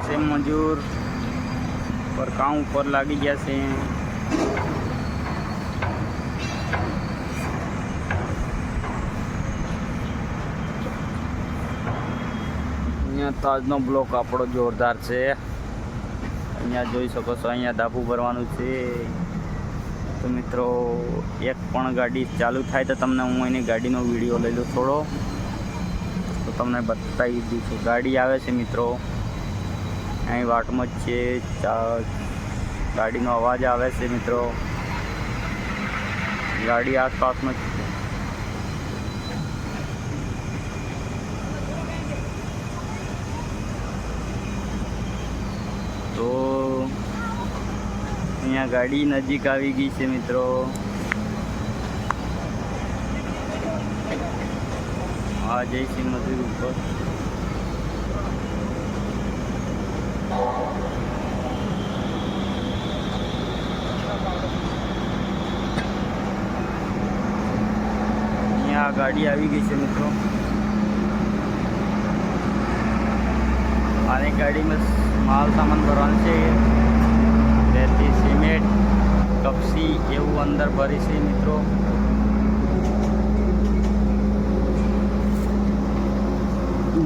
છે, મજૂર પર કામ ઉપર લાગી ગયા છે. અહીંયા તાજનો બ્લોક આપણો જોરદાર છે. અહીંયા જોઈ શકો છો, અહીંયા ધાબુ ભરવાનું છે. તો મિત્રો, એક પણ ગાડી ચાલુ થાય તો તમને હું એની ગાડીનો વીડિયો લઈ લઉં થોડો. તો તમને બતાવી દઉં છું. ગાડી આવે છે મિત્રો. અહીં વાટમાં જ છે ગાડીનો અવાજ આવે છે મિત્રો. ગાડી આસપાસમાં જ છે. તો અહીંયા ગાડી નજીક આવી ગઈ છે મિત્રો. આ શ્રી મધુર ઉપર અહીંયા આ ગાડી આવી ગઈ છે મિત્રો. આની ગાડીમાં માલ સામાન ભરવાનું છે. તેથી સિમેન્ટ કપસી એવું અંદર ભરી છે મિત્રો.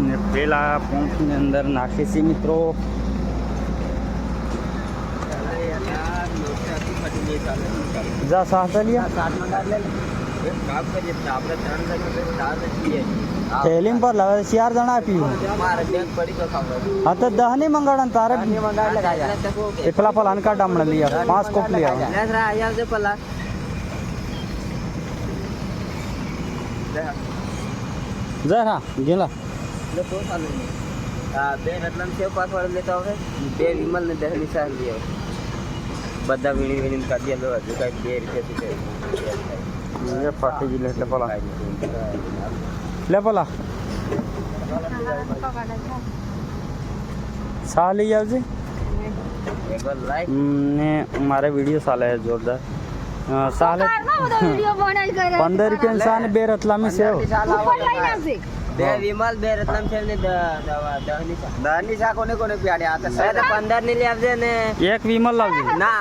ને પેલા પંપની અંદર નાખે છે મિત્રો. જા સાહતલિયા થેલીમ પર લાવે ચાર જણા આપી હા તો દહ નહીં મંગાડા તારે એકલા પલા અનકા ડામણે લઈ આવ પાંચ કોપ લઈ આવ જરા ગેલા બધા વીણી વીણી કાઢી દો હજુ કઈ બે રૂપિયા એ ફાટી ગયેલી એટલે પલા લે પલા સા લઈ આવજે એકવાર લાઈ હમ, ને મારે વીડિયો ચાલે છે જોરદાર અ, સાલે પંદર રૂપિયા સા ને બે રતલામી સેવ બે વિમલ બે રત્નમ છે ને દહની શાક દહની શાક કોને કોને પ્યાડે આ તો પંદરની લઈ આવજે ને એક વિમલ લાવજે ના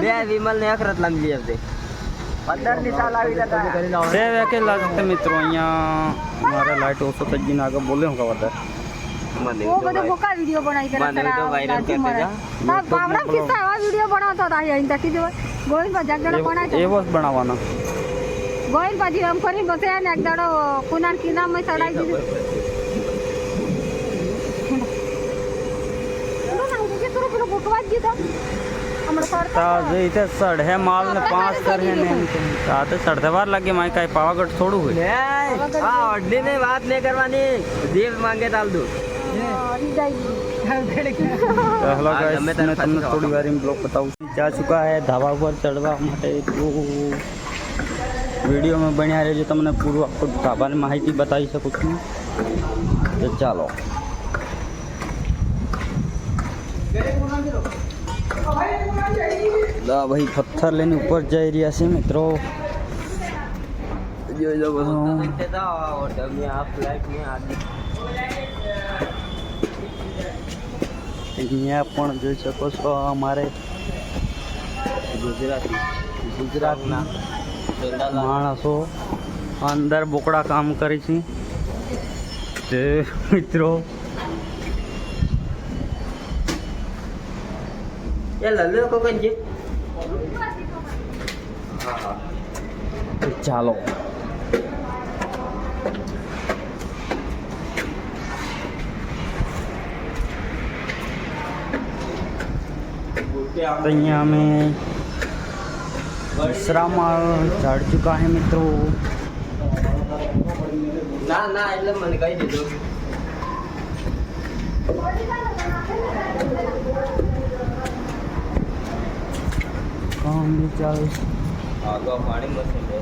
બે વિમલ ને એક રત્નમ લઈ આવજે બે વેકેલ લાગે હતા અહીં તકી દેવા ગોવિંદ ભાઈ જગડો બનાવતો બનાવવાનો. ગોવિંદ એમ કરી બસે એક દાડો કુનાર કિનામાં ચડાઈ દીધું. થોડું તાજે તે સડહે માલ ને પાંચ કરે ને તાતે સડધવાર લાગે માય કાઈ પાવાગઢ થોડું હોય. આ અડલી ને વાત ને કરવાની. દેવ માંગે તાલ દો હેલો ગાઈસ મેં તમને થોડી વાર એમ બ્લોગ બતાવું જા ચૂકા હે ધાબા પર ચડવા માટે. તો વિડીયોમાં બન્યા રહેજો તમને પૂરું આખું ધાબાની માહિતી બતાવી શકું છું. તો ચાલો. દા ભાઈ, પથ્થર લઈને ઉપર જઈ રહ્યા છે મિત્રો. અહીંયા પણ જોઈ શકો છો અમારે ગુજરાતી, ગુજરાતના માણસો અંદર બોકડા કામ કરે છે. તે મિત્રો એ લલ્લો કોકન જે ચાલો અહીંયા અમે વિશ્રામણ ચડ ચૂકા હે મિત્રો ના ના એટલે મને કહી દીધું काम भी चल આગળ પાણી મશીન છે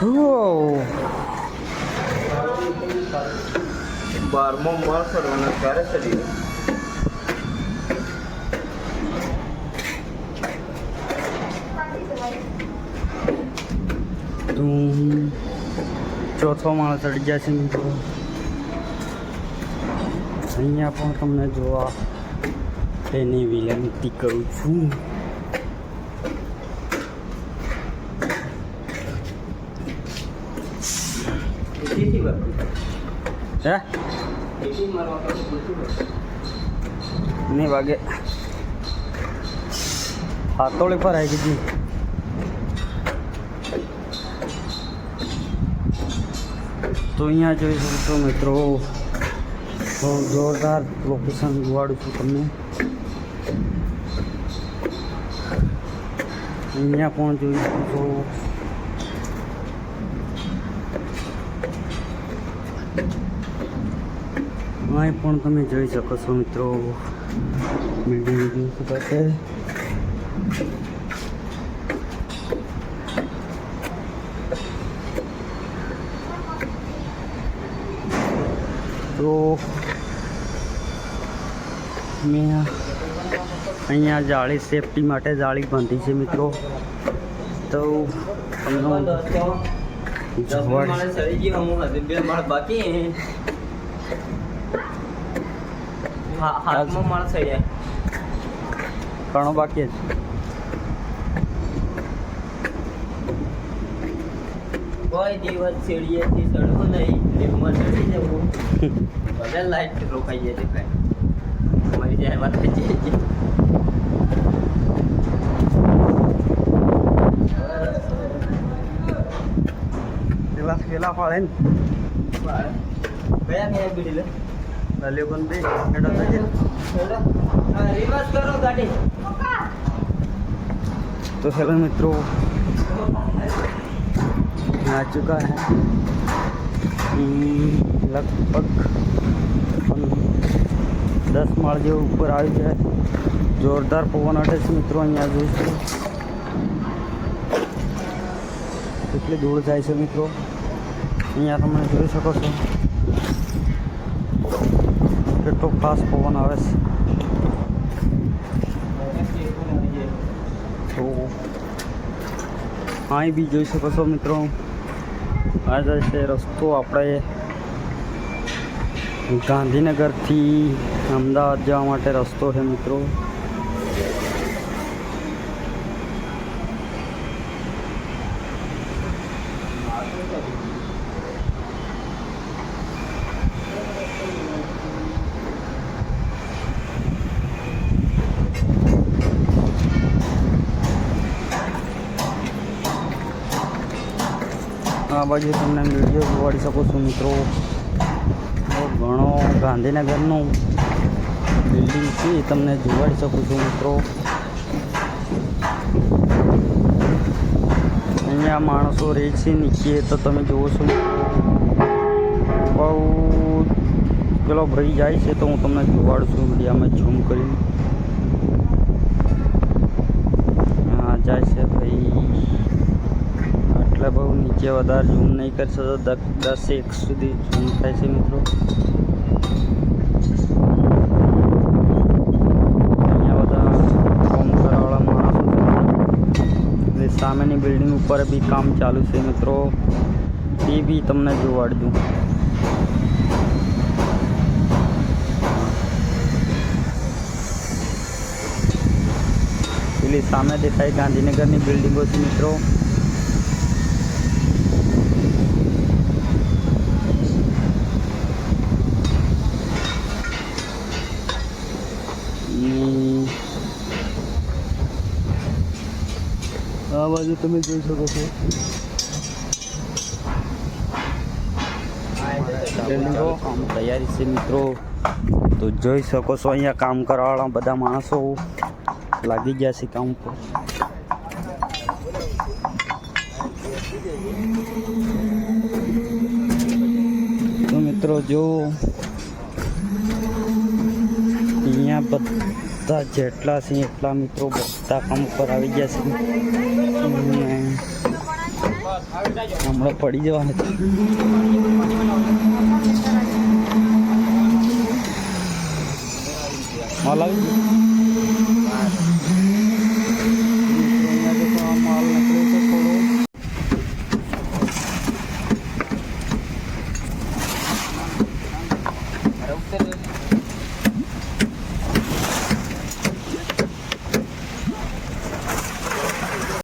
Oh. બારમો માળ ચડવાનો ક્યારે ચડી ચોથો માળ ચડી જશે મિત્રો અહીંયા પણ તમને જોવા તેની વિનંતી કરું છું. હે? નહીં વાગે. હાથોળી પર આવી ગઈ. તો અહીંયા જોઈ શકો મિત્રો બહુ જોરદાર લોકેશન જોવાડું છું તમને અહીંયા પણ જોઈ શકો છો અહીં પણ તમે જોઈ શકો છો મિત્રો બિલ્ડિંગ જોઈ તો મેં અહીંયા જાળી સેફટી માટે જાળી બાંધી છે મિત્રો. તો ઘણો બાકી છે. કોઈ દિવસ સીડીએથી ચડવું નહીં લિફ્ટમાં ચડી જવું ભલે લાઈટ રોકાઈ જાય કાંઈ મરી જાય વાત થઈ જાય પેલા ફાળે ને કયા કયા બીડી લે લાલ્યો કોણ બે હેડો થઈ રિવર્સ કરો ગાડી તો હેલો મિત્રો आ चुका है हम्म, लगभग हम દસ માળ જેવું ઉપર આવી જાય જોરદાર પવન અટે છે મિત્રો અહીંયા જોઈશું કેટલી દૂર જાય છે મિત્રો અહીંયા તમે જોઈ શકો છો કેટલો ફાસ્ટ પવન આવે છે તો અહીં બી જોઈ શકો છો મિત્રો આ જે છે રસ્તો આપણે ગાંધીનગરથી અમદાવાદ જવા માટે રસ્તો છે મિત્રો. આ બાજુ તમને વીડિયો જોવાડી શકો છું મિત્રો. ઘણો ગાંધીનગરનું બિલ્ડિંગ છે તમને જોવાડી શકું છું મિત્રો. અહીંયા માણસો રહે છે નીચે, તો તમે જુઓ છો બહુ પેલો ભાઈ જાય છે તો હું તમને જોવાડું છું, વિડીયામાં ઝૂમ કરીને. હા, જાય છે. એટલે બહુ નીચે વધારે ઝૂમ નહીં કરી શકતો દસ એક સુધી ઝૂમ થાય છે મિત્રો. અહીંયા બધા કામ કરવાવાળા માણસો એટલે સામેની બિલ્ડિંગ ઉપર બી કામ ચાલુ છે મિત્રો. એ બી તમને જોવાડજો. પેલી સામે દેખાય ગાંધીનગરની બિલ્ડિંગો છે મિત્રો ની આ બાજુ તમે જોઈ શકો છો. તૈયારી છે મિત્રો. તો જોઈ શકો છો અહીંયા કામ કરવાવાળા બધા માણસો લાગી ગયા છે કામ પર. મિત્રો જો, અહીંયા બધા બધા જેટલા છે એટલા મિત્રો બધા કામ ઉપર આવી ગયા છે. હમણાં પડી જવાનું હતા માલ